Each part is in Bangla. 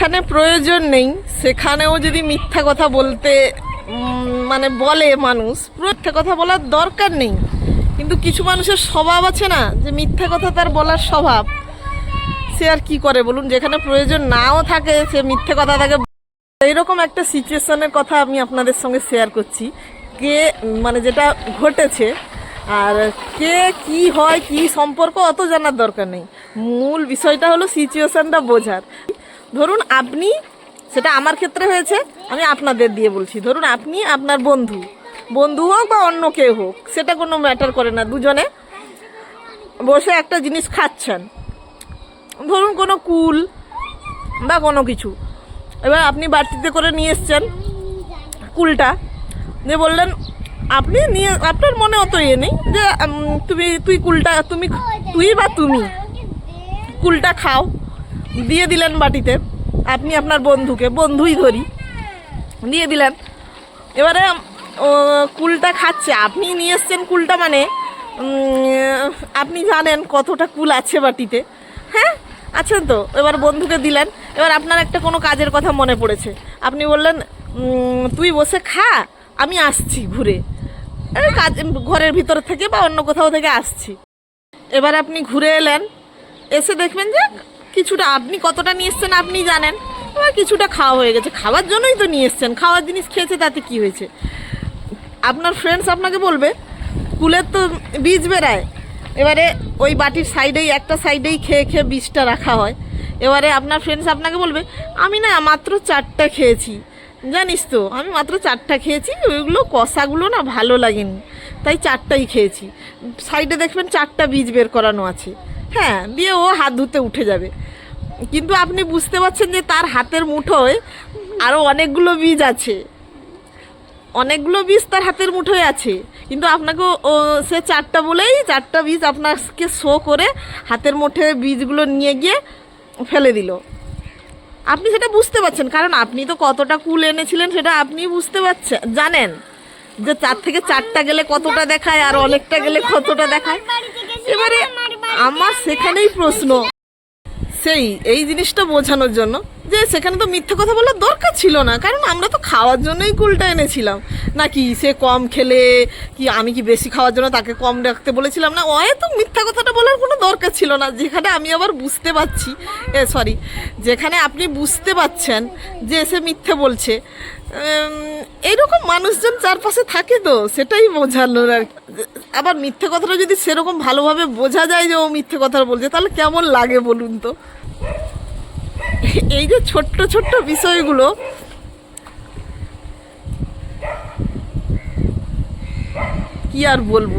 যেখানে প্রয়োজন নেই, সেখানেও যদি মিথ্যা কথা বলতে মানে বলে মানুষ, মিথ্যা কথা বলার দরকার নেই। কিন্তু কিছু মানুষের স্বভাব আছে না, যে মিথ্যা কথা তার বলার স্বভাব। সে আর কি করে বলুন? যেখানে প্রয়োজন নাও থাকে, সে মিথ্যে কথা তাকে এইরকম একটা সিচুয়েশনের কথা আমি আপনাদের সঙ্গে শেয়ার করছি। কে মানে যেটা ঘটেছে, আর কে কি হয়, কি সম্পর্ক অত জানার দরকার নেই। মূল বিষয়টা হলো সিচুয়েশনটা বোঝার। ধরুন আপনি, সেটা আমার ক্ষেত্রে হয়েছে, আমি আপনাদের দিয়ে বলছি, ধরুন আপনি আপনার বন্ধু বন্ধু হোক বা অন্য কেউ হোক, সেটা কোনো ম্যাটার করে না, দুজনে বসে একটা জিনিস খাচ্ছেন। ধরুন কোনো কুল বা কোনো কিছু। এবার আপনি বাড়তিতে করে নিয়ে এসছেন কুলটা যে বললেন, আপনি নিয়ে, আপনার মনে অত ইয়ে নেই যে তুমি, তুই কুলটা, তুমি, তুই বা তুমি কুলটা খাও। দিয়ে দিলেন বাটিতে আপনি আপনার বন্ধুকে, বন্ধুই ধরি, দিয়ে দিলেন। এবারে কুলটা খাচ্ছে। আপনি নিয়ে এসছেন কুলটা মানে আপনি জানেন কতটা কুল আছে বাটিতে হ্যাঁ? আছেন তো? এবার বন্ধুকে দিলেন। এবার আপনার একটা কোনো কাজের কথা মনে পড়েছে। আপনি বললেন তুই বসে খা, আমি আসছি ঘুরে। কাজ, ঘরের ভিতর থেকে বা অন্য কোথাও থেকে আসছি। এবার আপনি ঘুরে এলেন, এসে দেখবেন যে কিছুটা আপনি কতটা নিয়ে এসছেন আপনি জানেন। এবার কিছুটা খাওয়া হয়ে গেছে। খাওয়ার জন্যই তো নিয়ে এসছেন। খাওয়ার জিনিস খেয়েছে, তাতে কি হয়েছে? আপনার ফ্রেন্ডস আপনাকে বলবে, কুলের তো বীজ বেরায় এবারে ওই বাটির সাইডেই, একটা সাইডেই খেয়ে খেয়ে বীজটা রাখা হয়। এবারে আপনার ফ্রেন্ডস আপনাকে বলবে, আমি না মাত্র চারটা খেয়েছি। জানিস তো, আমি মাত্র চারটা খেয়েছি, ওইগুলো কষাগুলো না ভালো লাগেনি। তাই চারটাই খেয়েছি। সাইডে দেখবেন চারটা বীজ বের করানো আছে। হ্যাঁ দিয়ে ও হাত ধুতে উঠে যাবে। কিন্তু আপনি বুঝতে পারছেন যে তার হাতের মুঠোয় আরও অনেকগুলো বীজ আছে। অনেকগুলো বীজ তার হাতের মুঠোয় আছে। কিন্তু আপনাকে ও- সে চারটা বলেই চারটা বীজ আপনাকে শো করে হাতের মুঠে বীজগুলো নিয়ে গিয়ে ফেলে দিল। আপনি সেটা বুঝতে পারছেন কারণ আপনি তো কতটা কুল এনেছিলেন সেটা আপনি বুঝতে পারছেন জানেন যে চার থেকে চারটা গেলে কতটা দেখায় আর অনেকটা গেলে কতটা দেখায়। এবারে আমার সেখানেই প্রশ্ন। সেই এই জিনিসটা বোঝানোর জন্য যে সেখানে তো মিথ্যে কথা বলার দরকার ছিল না, কারণ আমরা তো খাওয়ার জন্যই কুলটা এনেছিলাম। নাকি সে কম খেলে, কি আমি কি বেশি খাওয়ার জন্য তাকে কম রাখতে বলেছিলাম? না ওয়ে তো মিথ্যা কথাটা বলার কোনো দরকার ছিল না। যেখানে আমি আবার বুঝতে পারছি, এ সরি যেখানে আপনি বুঝতে পাচ্ছেন যে সে মিথ্যে বলছে এইরকম মানুষজন চারপাশে থাকে তো, সেটাই বোঝানোর আর আবার মিথ্যে কথাটা যদি সেরকম ভালোভাবে বোঝা যায় যে ও মিথ্যে কথা বলছে, তাহলে কেমন লাগে বলুন তো? এই যে ছোট্ট ছোট্ট বিষয়গুলো, কি আর বলব?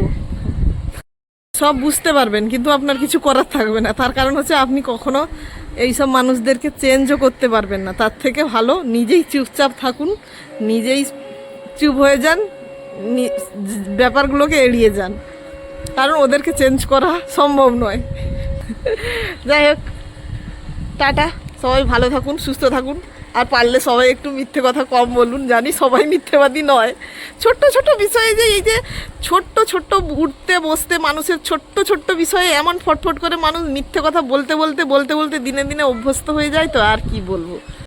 সব বুঝতে পারবেন, কিন্তু আপনার কিছু করার থাকবে না। তার কারণ হচ্ছে আপনি কখনো এইসব মানুষদেরকে চেঞ্জও করতে পারবেন না। তার থেকে ভালো, নিজেই চুপচাপ থাকুন, নিজেই চুপ হয়ে যান ব্যাপারগুলোকে এড়িয়ে যান। কারণ ওদেরকে চেঞ্জ করা সম্ভব নয়। যাই হোক, টাটা। সবাই ভালো থাকুন, সুস্থ থাকুন। আর পারলে সবাই একটু মিথ্যে কথা কম বলুন, জানি সবাই মিথ্যেবাদী নয়। ছোট্ট ছোট্ট বিষয়ে যে এই যে ছোট্ট ছোট্ট উঠতে, বসতে, মানুষের ছোট্ট ছোট্ট বিষয়ে এমন ফটফট করে মানুষ মিথ্যে কথা বলতে বলতে বলতে বলতে দিনে দিনে অভ্যস্ত হয়ে যায় তো, আর কি বলব?